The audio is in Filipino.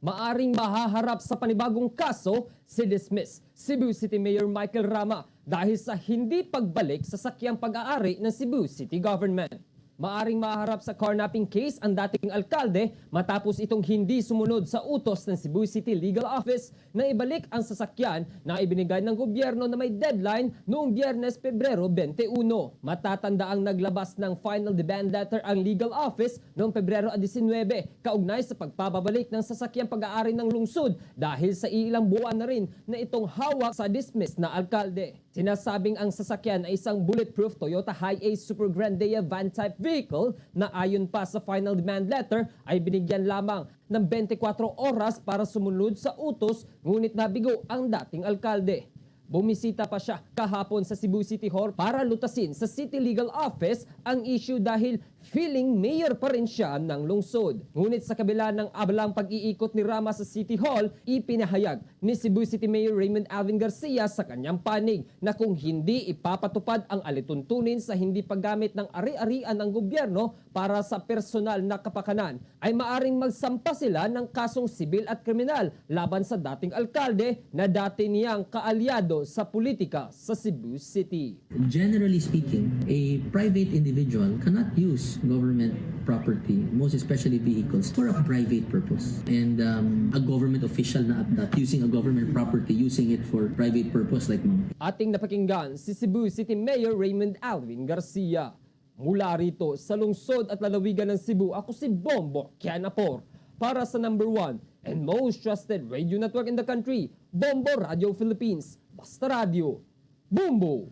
maaring mahaharap sa panibagong kaso si dismiss Cebu City Mayor Michael Rama dahil sa hindi pagbalik sa sakyang pag-aari ng Cebu City Government. Maaring maharap sa carnapping case ang dating alkalde matapos itong hindi sumunod sa utos ng Cebu City Legal Office na ibalik ang sasakyan na ibinigay ng gobyerno na may deadline noong Biyernes, Pebrero 21. Matatanda ang naglabas ng final demand letter ang legal office noong Pebrero 19 kaugnay sa pagpapabalik ng sasakyang pag-aari ng lungsod dahil sa ilang buwan na rin na itong hawak sa dismiss na alkalde. Sinasabing ang sasakyan ay isang bulletproof Toyota Hi-Ace Super Grandea van type vehicle na ayon pa sa final demand letter ay binigyan lamang ng 24 oras para sumunod sa utos ngunit nabigo ang dating alkalde. Bumisita pa siya kahapon sa Cebu City Hall para lutasin sa City Legal Office ang issue dahil feeling mayor pa rin siya ng lungsod. Ngunit sa kabila ng abalang pag-iikot ni Rama sa City Hall, ipinahayag ni Cebu City Mayor Raymond Alvin Garcia sa kanyang panig na kung hindi ipapatupad ang alituntunin sa hindi paggamit ng ari-arian ng gobyerno para sa personal na kapakanan, ay maaring magsampa sila ng kasong sibil at kriminal laban sa dating alkalde na dati niyang kaalyado sa politika sa Cebu City. Generally speaking, a private individual cannot use government property, most especially vehicles, for a private purpose. And um, a government official na at that, using a government property, using it for private purpose like mga Ating napakinggan si Cebu City Mayor Raymond Alvin Garcia. Mula rito sa lungsod at lalawigan ng Cebu, ako si Bombo Kianapor para sa number one and most trusted radio network in the country, Bombo Radio Philippines. Basta Radio. Bombo!